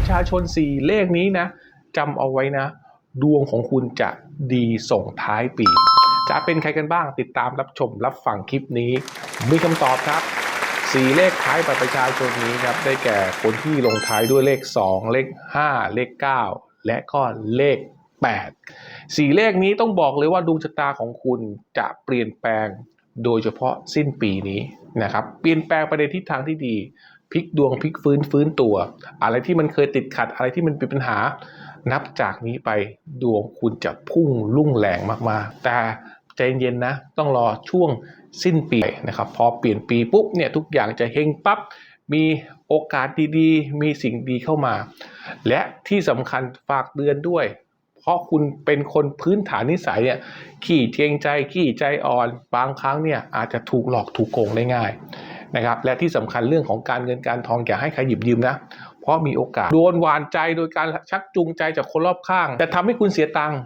ประชาชน 4 เลขนี้นะจำเอาไว้นะ ดวงของคุณจะดีส่งท้ายปี จะเป็นใครกันบ้างติดตามรับชมรับฟังคลิปนี้ มีคำตอบครับสี่เลขท้ายบัตรประชาชนนี้ครับได้แก่คนที่ลงท้ายด้วยเลข 2 เลข 5 เลข 9 และก็เลข 8 สี่เลขนี้ต้องบอกเลยว่าดวงชะตาของคุณจะเปลี่ยนแปลงโดยเฉพาะสิ้นปีนี้นะครับเปลี่ยนแปลงไปในทิศทางที่ดี พลิกดวงพลิกฟื้นฟื้นตัว อะไรที่มันเคยติดขัด อะไรที่มันเป็นปัญหา นับจากนี้ไปดวงคุณจะพุ่งลุ่งแรงมากๆ แต่ใจเย็นๆนะต้องรอช่วงสิ้นปีนะครับ พอเปลี่ยนปีปุ๊บเนี่ยทุกอย่างจะเฮงปั๊บมีโอกาสดีๆ มีสิ่งดีเข้ามา และที่สำคัญฝากเตือนด้วย เพราะคุณเป็นคนพื้นฐานนิสัยเนี่ยขี้เทียงใจขี้ใจอ่อน บางครั้งเนี่ยอาจจะถูกหลอกถูกโกงได้ง่าย นะครับและที่สำคัญเรื่องของการเงินการทองอย่าให้ใครหยิบยืมนะเพราะมีโอกาสโดนหวานใจโดยการชักจูงใจจากคนรอบข้าง แต่ทำให้คุณเสียตังค์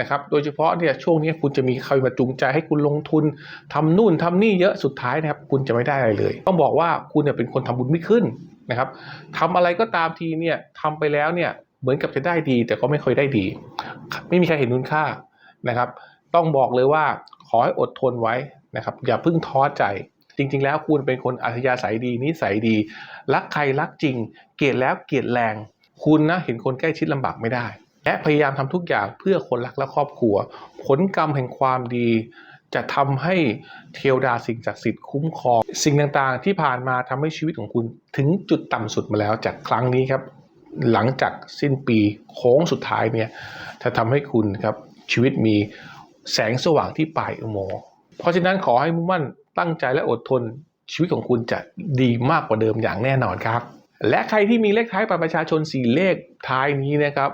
นะครับโดยเฉพาะเนี่ยช่วงนี้คุณจะมีใครมาจูงใจให้คุณลงทุนทำนู่นทำนี่เยอะสุดท้ายนะครับคุณจะไม่ได้อะไรเลย ต้องบอกว่าคุณเนี่ยเป็นคนทำบุญไม่ขึ้นนะครับทำอะไรก็ตามทีเนี่ยทำไปแล้วเนี่ยเหมือนกับจะได้ดี แต่ก็ไม่ค่อยได้ดี ไม่มีใครเห็นคุณค่านะครับ ต้องบอกเลยว่าขอให้อดทนไว้นะครับ อย่าเพิ่งท้อใจ จริง ๆ แล้วคุณเป็นคนอัธยาศัยดีนิสัยดี รักใครรักจริง เกลียดแล้วเกลียดแรง คุณนะเห็นคนใกล้ชิดลำบากไม่ได้ และพยายามทำทุกอย่างเพื่อคนรักและครอบครัว ผลกรรมแห่งความดี จะทำให้เทวดาสิ่งศักดิ์สิทธิ์คุ้มครอง สิ่งต่างๆ ที่ผ่านมาทำให้ชีวิตของคุณถึงจุดต่ำสุดมาแล้วจากครั้งนี้ครับ หลังจากสิ้นปีโค้งสุดท้ายเนี่ยจะทำให้คุณครับชีวิตมีแสงสว่างที่ปลายอุโมงค์ เพราะฉะนั้นขอให้มุ่งมั่นตั้งใจและอดทนชีวิตของคุณจะดีมากกว่าเดิมอย่างแน่นอนครับ และใครที่มีเลขท้ายบัตรประชาชน4เลขท้ายนี้นะครับ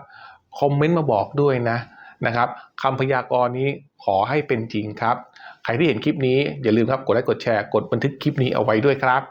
คอมเมนต์มาบอกด้วยนะนะครับคำพยากรณ์นี้ขอให้เป็นจริงครับ ใครที่เห็นคลิปนี้อย่าลืมครับกดไลค์กดแชร์กดบันทึกคลิปนี้เอาไว้ด้วยครับ